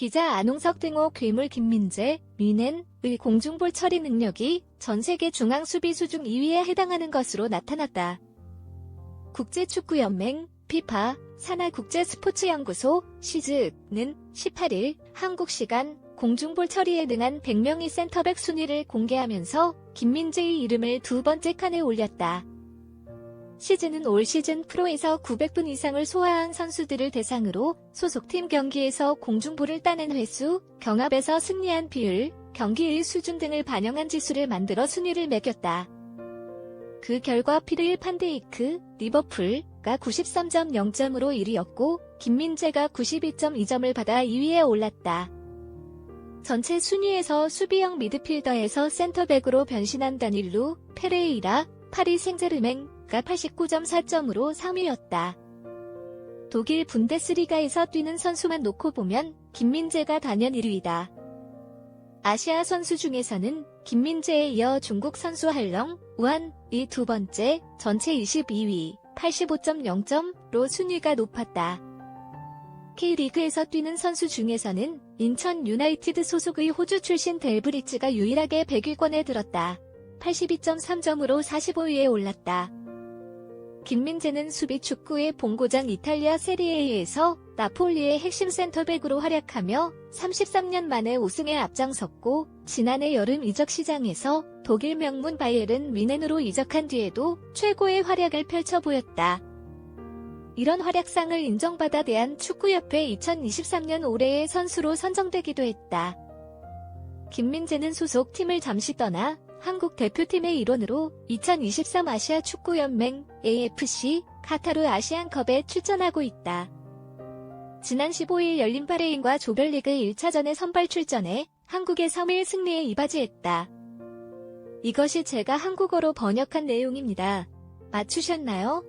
기자 안홍석 등호 괴물 김민재, 위넨의 공중볼 처리 능력이 전 세계 중앙 수비수 중 2위에 해당하는 것으로 나타났다. 국제축구연맹, 피파, 산하국제스포츠연구소, 시즈는 18일 한국 시간 공중볼 처리에 능한 100명의 센터백 순위를 공개하면서 김민재의 이름을 두 번째 칸에 올렸다. 시즌은 올 시즌 프로에서 900분 이상을 소화한 선수들을 대상으로 소속팀 경기에서 공중볼을 따낸 횟수, 경합에서 승리한 비율, 경기의 수준 등을 반영한 지수를 만들어 순위를 매겼다. 그 결과 피르일 판데이크, 리버풀가 93.0점으로 1위였고 김민재가 92.2점을 받아 2위에 올랐다. 전체 순위에서 수비형 미드필더에서 센터백으로 변신한 다닐루, 페레이라, 파리 생제르맹가 89.4점으로 3위였다. 독일 분데스리가에서 뛰는 선수만 놓고 보면 김민재가 단연 1위다. 아시아 선수 중에서는 김민재에 이어 중국 선수 할렁, 우한이 두 번째, 전체 22위, 85.0점로 순위가 높았다. K리그에서 뛰는 선수 중에서는 인천 유나이티드 소속의 호주 출신 델브리츠가 유일하게 100위권에 들었다. 82.3점으로 45위에 올랐다. 김민재는 수비 축구의 본고장 이탈리아 세리에에서 나폴리의 핵심 센터백으로 활약하며 33년 만에 우승에 앞장섰고 지난해 여름 이적 시장에서 독일 명문 바이에른 위넨으로 이적한 뒤에도 최고의 활약을 펼쳐 보였다. 이런 활약상을 인정받아 대한 축구협회 2023년 올해의 선수로 선정되기도 했다. 김민재는 소속 팀을 잠시 떠나 한국 대표팀의 일원으로 2023 아시아 축구연맹 AFC 카타르 아시안컵에 출전하고 있다. 지난 15일 열린 바레인과 조별리그 1차전에 선발 출전해 한국의 3일 승리에 이바지했다. 이것이 제가 한국어로 번역한 내용입니다. 맞추셨나요?